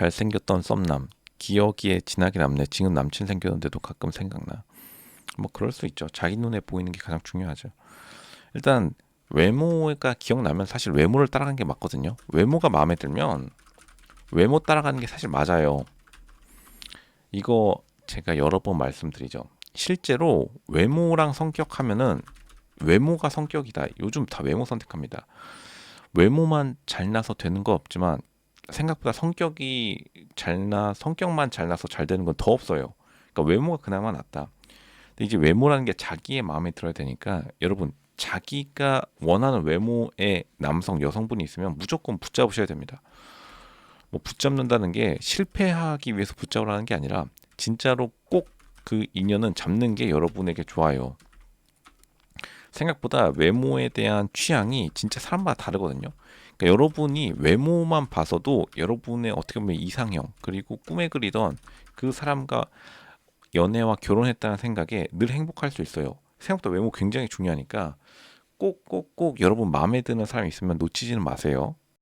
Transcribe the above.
잘생겼던 썸남 기억에 진하게 남네. 지금 남친 생겼는데도 가끔 생각나. 뭐 그럴 수 있죠. 자기 눈에 보이는 게 가장 중요하죠. 일단 외모가 기억나면 사실 외모를 따라가는 게 맞거든요. 외모가 마음에 들면 외모 따라가는 게 사실 맞아요. 이거 제가 여러 번 말씀드리죠. 실제로 외모랑 성격 하면은 외모가 성격이다. 요즘 다 외모 선택합니다. 외모만 잘나서 되는 거 없지만 생각보다 성격이 잘나 성격만 잘나서 잘 되는 건 더 없어요. 그러니까 외모가 그나마 낫다. 근데 이제 외모라는 게 자기의 마음에 들어야 되니까 여러분 자기가 원하는 외모의 남성 여성분이 있으면 무조건 붙잡으셔야 됩니다. 뭐 붙잡는다는 게 실패하기 위해서 붙잡으라는 게 아니라 진짜로 꼭 그 인연은 잡는 게 여러분에게 좋아요. 생각보다 외모에 대한 취향이 진짜 사람마다 다르거든요. 그러니까 여러분이 외모만 봐서도 여러분의 어떻게 보면 이상형 그리고 꿈에 그리던 그 사람과 연애와 결혼했다는 생각에 늘 행복할 수 있어요. 생각보다 외모 굉장히 중요하니까 꼭꼭꼭 여러분 마음에 드는 사람이 있으면 놓치지는 마세요.